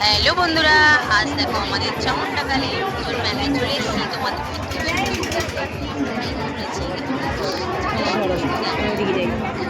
Hello বন্ধুরা আজ দেখো আমাদের চামুন্ডাকালী পুজোর মেলায় চলে এসেছি। তোমাদের মেলা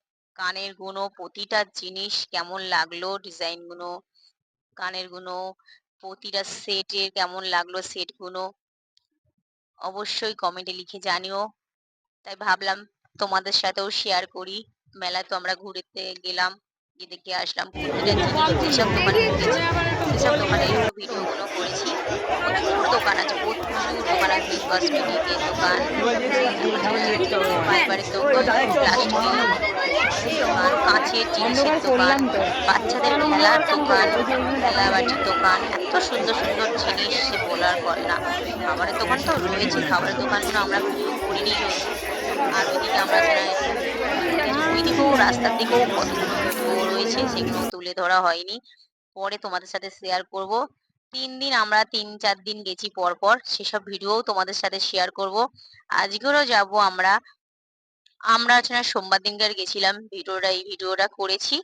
কানের গুনো প্রতিটা জিনিস কেমন লাগল? ডিজাইন গুনো কানের গুনো প্রতিটা সেটের কেমন লাগল সেট গুনো অবশ্যই কমেন্টে লিখে জানিও। তাই ভাবলাম তোমাদের সাথেও শেয়ার করি। মেলা তো আমরা ঘুরতে গেলাম। গিয়ে দেখে আসলাম যেসব দোকানে ঘুরেছি সেসব দোকানে ভিডিও গুলো করেছি। প্রচুর দোকান আছে প্রচুর দোকান আছে কসমেটিকের দোকান ফাইবারের দোকান প্লাস্টিকের দোকান, কাঁচের জিনিসের দোকান, বাচ্চাদের খেলার দোকান খেলাবাটির দোকান, এত সুন্দর সুন্দর জিনিস সে বলার করে না। খাবারের দোকান তো রয়েছে, খাবারের দোকানগুলো আমরা ভিডিও করিনি। আর ওইদিকে আমরা ওইদিকেও রাস্তার দিকেও কতগুলো রয়েছে সেগুলো তুলে ধরা হয়নি। পরে তোমাদের সাথে শেয়ার করব। তিন দিন আমরা তিন চার দিন গেছি পর পর সেসব ভিডিও তোমাদের সাথে শেয়ার করব। আজকেরও যাব আমরা। আমরা না সোমবার দিনকার গেছিলাম ভিডিওটা এই ভিডিওটা করেছি।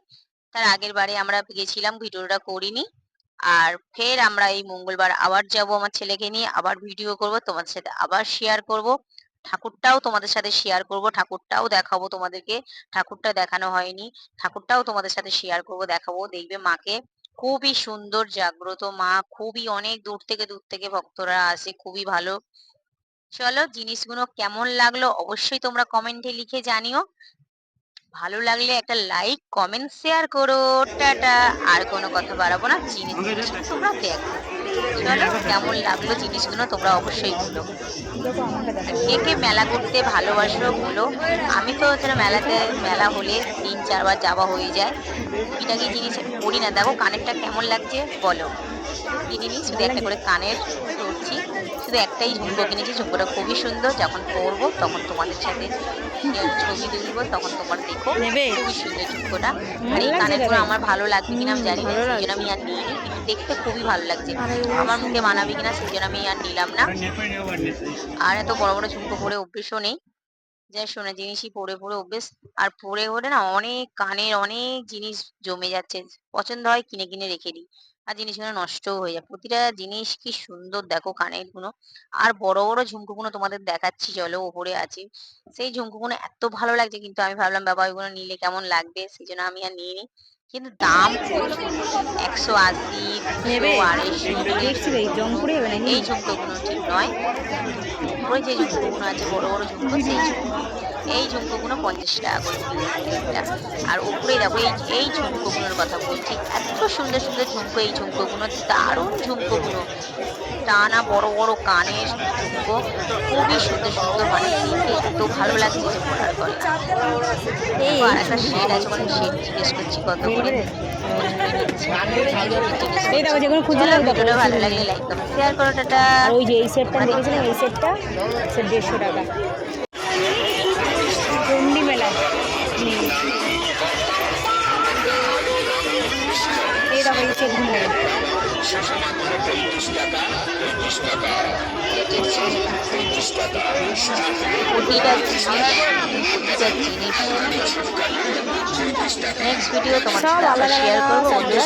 তার আগের বারে আমরা গেছিলাম ভিডিওটা করিনি। আর ফের আমরা এই মঙ্গলবার আবার যাব আমার ছেলেকে নিয়ে আবার ভিডিও করব তোমাদের সাথে আবার শেয়ার করব। ঠাকুরটাও তোমাদের সাথে শেয়ার করব, ঠাকুরটাও দেখাবো তোমাদেরকে। ঠাকুরটা দেখানো হয়নি, ঠাকুরটাও তোমাদের সাথে শেয়ার করব, দেখাবো। দেখবে মাকে খুবই সুন্দর জাগ্রত মা, খুবই অনেক দূর থেকে দূর থেকে ভক্তরা আসে, খুবই ভালো। চলো জিনিসগুলো কেমন লাগল অবশ্যই তোমরা কমেন্টে লিখে জানিও। ভালো লাগলে একটা লাইক কমেন্ট শেয়ার করো। টাটা। আর কোনো কথা বাড়াবো না। জিনিস তোমরা দেখো। চলো, কেমন লাগল জিনিসগুলো তোমরা অবশ্যই বলো। কে কে মেলা করতে ভালোবাসো বলো। আমি তো ধরো মেলাতে, মেলা হলে তিন চারবার যাওয়া হয়ে যায়। এটা কি জিনিস পড়ি না। দেখো, কানেরটা কেমন লাগছে বলো। কিনিনি শুধু একটা করে কানের করছি শুধু একটাই ঝুমকো কিনেছি ঝুমকোটা খুবই সুন্দর। যখন পরবো তখন তোমাদের সাথে ছবি তুলবো তখন তোমরা দেখো? খুবই সুন্দর ঝুমকোটা আর এই কানেরগুলো আমার ভালো লাগবে কিনা আমি জানি না সেই আমি আর নিইনি কিন্তু দেখতে খুবই ভালো লাগছে। আমার মুখে মানাবে কিনা সেই জন্য আমি আর নিলাম না। আর এত বড় বড় ঝুমকো পরে অভ্যেসও নেই। যা সোনা জিনিসই পরে পরে অভ্যেস। আর পরে পরে না অনেক কানের অনেক জিনিস জমে যাচ্ছে। পছন্দ হয় কিনে কিনে রেখে দিই। আর জিনিসগুলো নষ্টও হয়ে যায়। প্রতিটা জিনিস কি সুন্দর দেখো কানেরগুলো আর বড় বড় ঝুমকোগুলো তোমাদের দেখাচ্ছি চলো ওপরে আছে। সেই ঝুমকোগুলো এত ভালো লাগছে কিন্তু আমি ভাবলাম বাবা ওইগুলো নিলে কেমন লাগবে সেই জন্য আমি আর নিয়ে নিইনি। কিন্তু দাম একশো আশি এই ঝুমকোগুলো ঠিক নয়। ওই যে ঝুমকোগুলো আছে বড় বড় ঝুমকো সেই ঝুমকো এই ঝুমকোগুলো পঞ্চাশ টাকা করে আর উপরে দেখো এই এই ঝুমকোগুলোর কথা বলছি এত সুন্দর সুন্দর ঝুমকো এই ঝুমকোগুলো দারুণ ঝুমকোগুলো। টানা বড় বড় কানের ঝুমকো খুবই সুন্দর সুন্দর মানে এত ভালো লাগছে যে এই আর একটা শেড আছে মানে শেড জিজ্ঞেস করছি কত করে? এই দেখো যেগুলো খুঁজে চলো, ভালো লাগলে লাইক শেয়ার করো টাটা। ওই যে এই সেটটা দেখেছিলাম এই সেটটা সে দেড়শো টাকা। প্রতিটা জিনিস নেক্সট ভিডিও তোমার শেয়ার করব বন্ধুরা